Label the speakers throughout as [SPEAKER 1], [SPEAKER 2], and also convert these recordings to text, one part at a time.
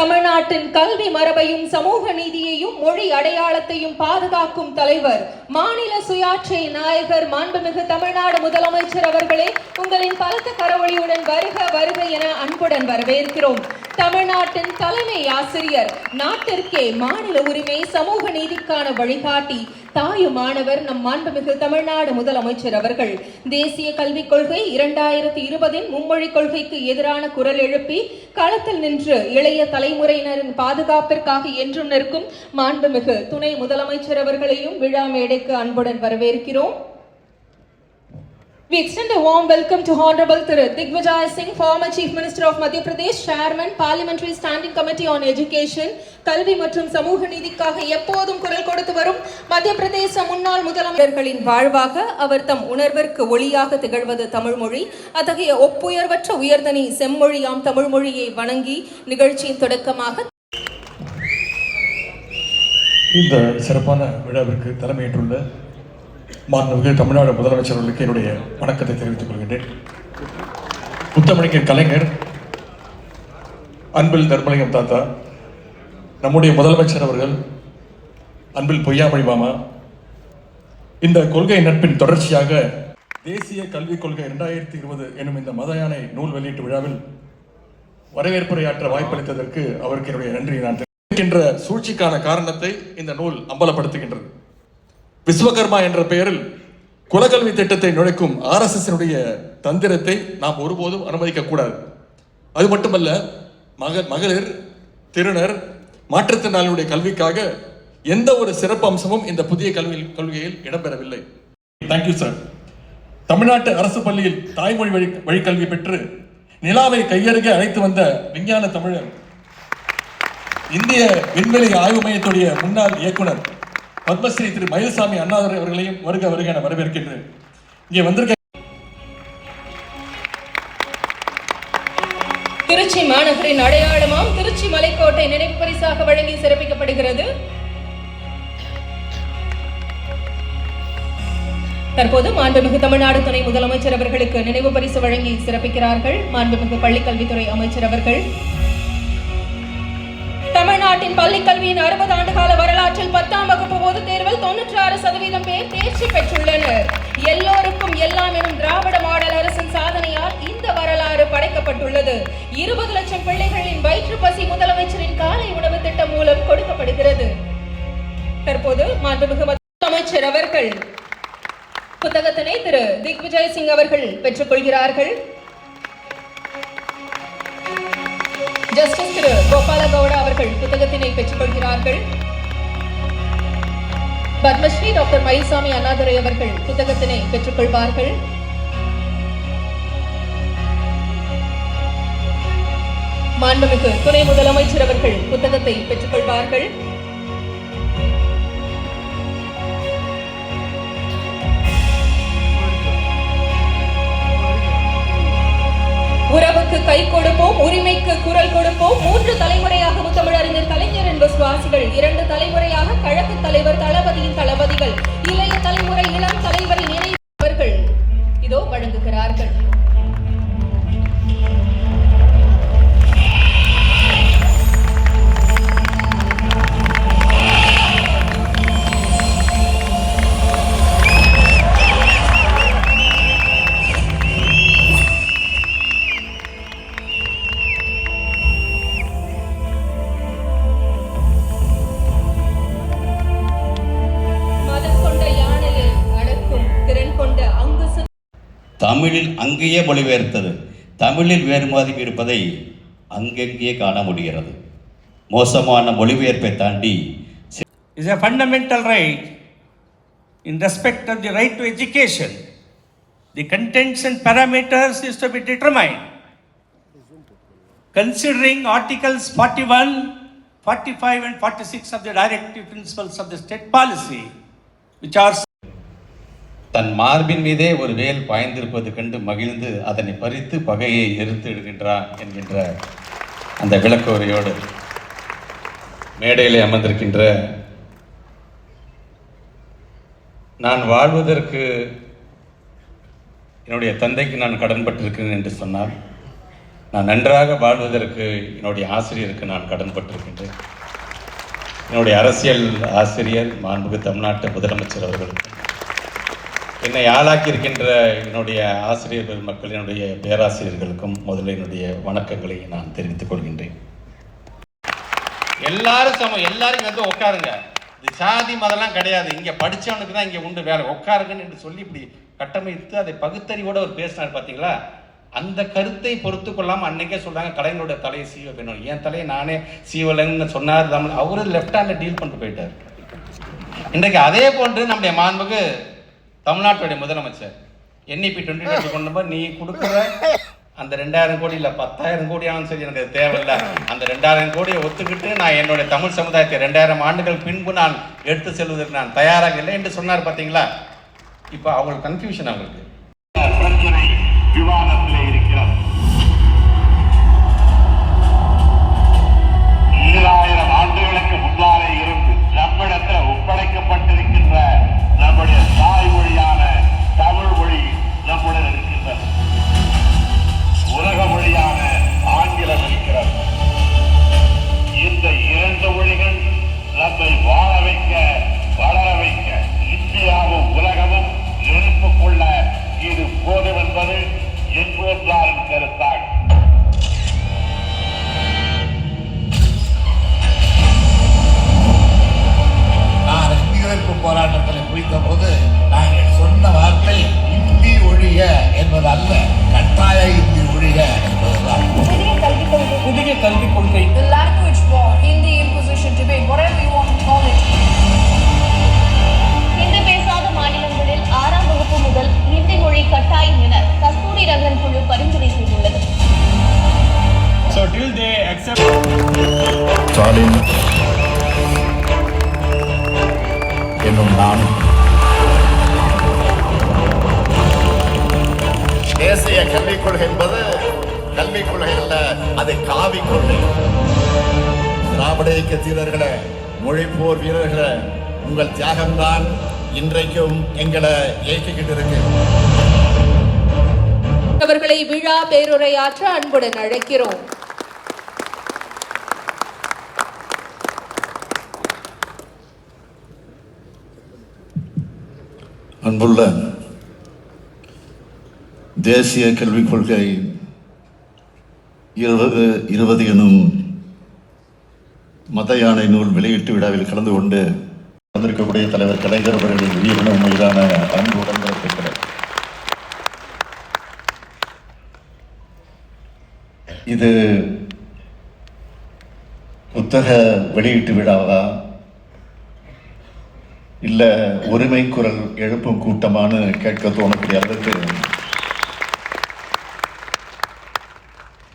[SPEAKER 1] தமிழ்நாட்டின் கல்வி மரபையும் சமூக நீதியையும் மொழி அடையாளத்தையும் பாதுகாக்கும் தலைவர் மாநில சுயாட்சி நாயகர் மாண்புமிகு தமிழ்நாடு முதலமைச்சர் அவர்களே உங்களின் பலத்த கரவொளியுடன் வருக வருக என அன்புடன் வரவேற்கிறோம். தமிழ்நாட்டின் தலைமை ஆசிரியர் நாட்டிற்கே மாநில உரிமை சமூக நீதிக்கான வழிகாட்டி தாயுமானவர் நம் மாண்புமிகு தமிழ்நாடு முதலமைச்சர் அவர்கள். தேசிய கல்விக் கொள்கை இரண்டாயிரத்தி இருபதின் மும்மொழி கொள்கைக்கு எதிரான குரல் எழுப்பி களத்தில் நின்று இளைய தலைமுறையினரின் பாதுகாப்பிற்காக என்றும் நிற்கும் மாண்புமிகு துணை முதலமைச்சர் அவர்களையும் விழா மேடைக்கு அன்புடன் வரவேற்கிறோம். We extend a warm welcome to Honorable Thiru Digvijay Singh, former Chief Minister of Madhya Pradesh, Chairman, Parliamentary Standing Committee on Education, கல்வி மற்றும் சமூக நீதிக்காக எப்போதும் குரல் கொடுத்து வரும் மத்திய பிரதேச முன்னாள் முதலமைச்சர்களின் வாழ்வாக அவர் தம் உணர்விற்கு ஒளியாக திகழ்வது தமிழ்மொழி அத்தகைய ஒப்புயர்வற்ற உயர்தனி செம்மொழியாம் தமிழ்மொழியை வணங்கி நிகழ்ச்சியின் தொடக்கமாக
[SPEAKER 2] இந்த சிறப்பான விழாவிற்கு தலைமையேற்றுள்ள மாண்புமிகு தமிழ்நாடு முதலமைச்சர் அவர்களுக்கு என்னுடைய வணக்கத்தை தெரிவித்துக் கொள்கின்றேன். முத்தமிழர் கலைஞர் அன்பில் தர்மலிங்கம் தாத்தா நம்முடைய முதலமைச்சர் அவர்கள் அன்பில் பொய்யாமொழி மாமா இந்த கொள்கை நட்பின் தொடர்ச்சியாக தேசிய கல்விக் கொள்கை இரண்டாயிரத்தி இருபது எனும் இந்த மதயானை நூல் வெளியீட்டு விழாவில் வரவேற்புரையாற்ற வாய்ப்பளித்ததற்கு அவருக்கு என்னுடைய நன்றியை நான் இருக்கின்ற சூழ்ச்சிக்கான காரணத்தை இந்த நூல் அம்பலப்படுத்துகின்றது. விஸ்வகர்மா என்ற பெயரில் குலக்கல்வி திட்டத்தை நுழைக்கும் ஆர்எஸ்எஸ்னுடைய தந்திரத்தை நாம் ஒருபோதும் அனுமதிக்க கூடாது. அது மட்டுமல்ல மக மகளிர் திருநர் மாற்றுத்திறனாளியுடைய கல்விக்காக எந்த ஒரு சிறப்பு அம்சமும் இந்த புதிய கல்வி கொள்கையில் இடம்பெறவில்லை. தேங்க்யூ சார் தமிழ்நாட்டு அரசு பள்ளியில் தாய்மொழி வழி வழிக்கல்வி பெற்று நிலாவை கையருகே அழைத்து வந்த விஞ்ஞான தமிழர் இந்திய விண்வெளி ஆய்வு மையத்துடைய முன்னாள் இயக்குனர் பத்மஸ்ரீ திரு மயில்சாமி அண்ணாதுரை அவர்களையும் வருக வருக என வரவேற்கின்றேன். இங்கே வந்திருக்க
[SPEAKER 1] திருச்சி மாநகரின் அடையாளமாம். திருச்சி மலைக்கோட்டை நினைவு பரிசாக வழங்கி சிறப்பிக்கப்படுகிறது. தற்போது மாண்புமிகு தமிழ்நாடு துணை முதலமைச்சர் அவர்களுக்கு நினைவு பரிசு வழங்கி சிறப்பிக்கிறார்கள். மாண்புமிகு பள்ளிக்கல்வித்துறை அமைச்சர் அவர்கள். தமிழ்நாட்டின் பள்ளி கல்வியின் அறுபது ஆண்டு கால வரலாற்றில் பத்தாம் வகுப்பு பொதுத் தேர்வில் தொன்னூற்றி ஆறு சதவீதம் பேர் தேர்ச்சி பெற்றுள்ளனர். எல்லோருக்கும் எல்லாம் எனும் திராவிட மாடல் அரசின் சாதனையால் இந்த வரலாறு படைக்கப்பட்டுள்ளது. இருபது லட்சம் பிள்ளைகளின் வயிற்று பசி முதலமைச்சரின் காலை உணவு திட்டம் மூலம் கொடுக்கப்படுகிறது. தற்போது மாண்புமிகு அமைச்சர் அவர்கள் புத்தகத்தினை திரு திக்விஜய் சிங் அவர்கள் பெற்றுக்கொள்கிறார்கள் ஜஸ்டிஸ் திரு கோபால கவுடா அவர்கள் புத்தகத்தினை பெற்றுக்கொள்கிறார்கள். பத்மஸ்ரீ டாக்டர் மயில்சாமி அண்ணாதுரை அவர்கள் புத்தகத்தினை பெற்றுக்கொள்வார்கள். மாண்புமிகு துணை முதலமைச்சர் அவர்கள் புத்தகத்தை பெற்றுக்கொள்வார்கள். உறவுக்கு கை கொடுப்போம் உரிமைக்கு குரல் கொடுப்போம். மூன்று தலைமுறையாக முத்தமிழறிஞர் என்று சுவாசிகள் இரண்டு தலைமுறையாக கழக தலைவர் தளபதியின் தளபதிகள் இளைய தலைமுறை இளம் தலைவரின் நினைவர்கள் இதோ வழங்குகிறார்கள்.
[SPEAKER 3] தமிழில் அங்கேயே மொழிபெயர்த்தது தமிழில் வேறு மாதிரி இருப்பதை அங்கெங்கே காண முடிகிறது மோசமான மொழிபெயர்ப்பை தாண்டி
[SPEAKER 4] is a fundamental right in respect of the right to education the contents and parameters is to be determine considering articles 41, 45 and 46 of the directive principles of the state policy, which are
[SPEAKER 3] தன் மார்பின் மீதே ஒரு வேல் பாய்ந்திருப்பது கண்டு மகிழ்ந்து அதனை பறித்து பகையை எரித்து இடுகின்றான் என்கின்ற அந்த விளக்க மேடையில் மேடையிலே அமர்ந்திருக்கின்ற நான் வாழ்வதற்கு என்னுடைய தந்தைக்கு நான் கடன்பட்டிருக்கிறேன் என்று சொன்னார் நான் நன்றாக வாழ்வதற்கு என்னுடைய ஆசிரியருக்கு நான் கடன்பட்டிருக்கின்றேன் என்னுடைய அரசியல் ஆசிரியர் மாண்புமிகு தமிழ்நாட்டு முதலமைச்சர் அவர்களுக்கு என்னை ஆளாக்கியிருக்கின்ற என்னுடைய ஆசிரியர் பெருமக்கள் என்னுடைய பேராசிரியர்களுக்கும் முதல்ல என்னுடைய வணக்கங்களை நான் தெரிவித்துக் கொள்கின்றேன். எல்லாரும் சமம் எல்லாரும் வந்து உட்காருங்க. இது சாதி மதம்லாம் கிடையாது. இங்கே படிச்சவனுக்கு தான் இங்கே உண்டு வேலை. உட்காருங்கன்னு என்று சொல்லி இப்படி கட்டமைத்து அதை பகுத்தறிவோட ஒரு பேசினார் பார்த்தீங்களா அந்த கருத்தை பொறுத்து கொள்ளாமல் அன்னைக்கே சொல்கிறாங்க கலைஞரோட தலையை சீவ வேணும். என் தலையை நானே சீவலைன்னு சொன்னார். தமிழ் அவரு லெஃப்ட் ஹேண்டில் டீல் பண்ணிட்டு போயிட்டார். இன்றைக்கு அதே போன்று நம்முடைய மாண்புக்கு தமிழ்நாட்டுடைய முதலமைச்சர் என்இபி டுவெண்ட்டி டுவெண்ட்டி கொண்டு போய் நீ கொடுக்குற அந்த ரெண்டாயிரம் கோடி இல்லை பத்தாயிரம் கோடி ஆனாலும் சரி எனக்கு அது தேவையில்லை. அந்த ரெண்டாயிரம் கோடியை ஒத்துக்கிட்டு நான் என்னுடைய தமிழ் சமுதாயத்தை ரெண்டாயிரம் ஆண்டுகள் பின்பு நான் எடுத்து செல்வதற்கு நான் தயாராக இல்லை என்று சொன்னார் பார்த்தீங்களா? இப்போ அவங்களுக்கு கன்ஃபியூஷன் அவங்களுக்கு.
[SPEAKER 5] கல்விக் கொள்கை
[SPEAKER 6] அல்ல அது காவிக் கொள்கை திராவிட இயக்க தீரர்களே மொழிப்போர் வீரர்களே உங்கள் தியாகம்தான் இன்றைக்கும் எங்களை இயக்கிக்கிட்டு இருக்கு.
[SPEAKER 1] அவர்களை விழா பேருரையாற்ற அன்புடன் அழைக்கிறோம்.
[SPEAKER 6] அன்புள்ள தேசிய கல்விக் கொள்கை இருபது இருபது எனும் மத யானை நூல் வெளியீட்டு விழாவில் கலந்து கொண்டு வந்திருக்கக்கூடிய தலைவர் கலைஞர் அவர்களின் உயிரினம் மீதான அன்பு உடன்பிறப்பிருக்கிறார் இது புத்தக வெளியீட்டு விழாவா? இல்லை உரிமை குரல் எழுப்பும் கூட்டமானு கேட்க தோணக்கூடிய அளவுக்கு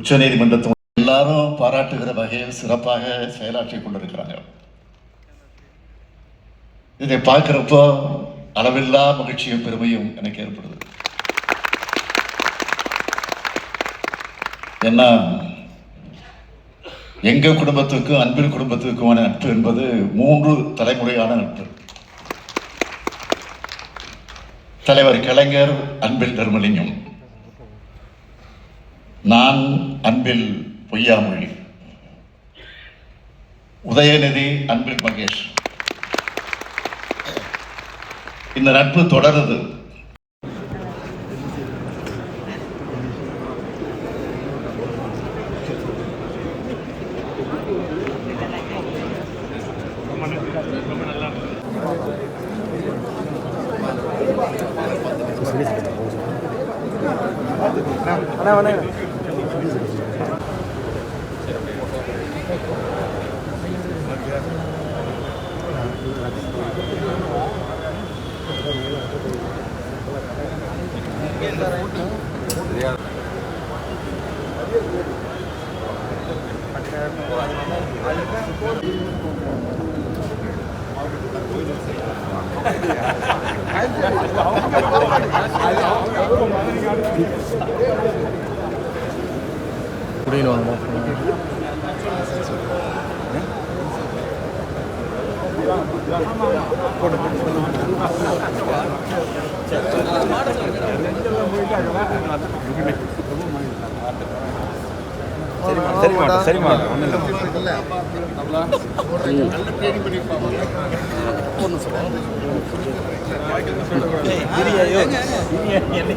[SPEAKER 6] உச்சநீதிமன்றத்தின் எல்லாரும் பாராட்டுகிற வகையில் சிறப்பாக செயலாற்றிக் கொண்டிருக்கிறாங்க. இதை பார்க்கிறப்போ அளவில்லா மகிழ்ச்சியும் பெருமையும் எனக்கு ஏற்படுது. ஏன்னா எங்க குடும்பத்துக்கும் அன்பின் குடும்பத்துக்குமான நட்பு என்பது மூன்று தலைமுறையான நட்பு. தலைவர் கலைஞர் அன்பில் தர்மலிங்கம். நான் அன்பில் பொய்யாமொழி. உதயநிதி அன்பில் மகேஷ். இந்த நட்பு தொடருது.
[SPEAKER 1] அண்ணா அண்ணா. 우리는 뭐 그냥 சரிம்மா சரிம்மா ஒன்றும் இல்லை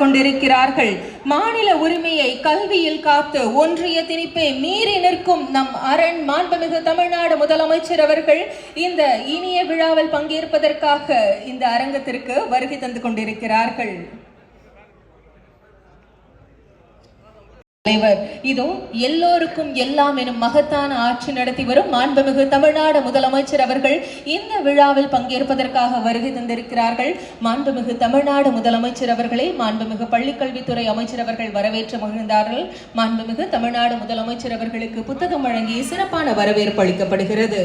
[SPEAKER 1] கொண்டிருக்கிறார்கள். மாநில உரிமையை கல்வியில் காத்து ஒன்றிய திணிப்பை மீறி நிற்கும் நம் அரண் மாண்புமிகு தமிழ்நாடு முதலமைச்சர் அவர்கள் இந்த இனிய விழாவில் பங்கேற்பதற்காக இந்த அரங்கத்திற்கு வருகை தந்து கொண்டிருக்கிறார்கள். தலைவர். இதோ எல்லோருக்கும் எல்லாம் எனும் மகத்தான ஆட்சி நடத்தி வரும் மாண்புமிகு தமிழ்நாடு முதலமைச்சர் அவர்கள் இந்த விழாவில் பங்கேற்பதற்காக வருகை தந்திருக்கிறார்கள். மாண்புமிகு தமிழ்நாடு முதலமைச்சர் அவர்களை மாண்புமிகு பள்ளிக்கல்வித்துறை அமைச்சர் அவர்கள் வரவேற்று மகிழ்ந்தார்கள். மாண்புமிகு தமிழ்நாடு முதலமைச்சர் அவர்களுக்கு புத்தகம் வழங்கி சிறப்பான வரவேற்பு அளிக்கப்படுகிறது.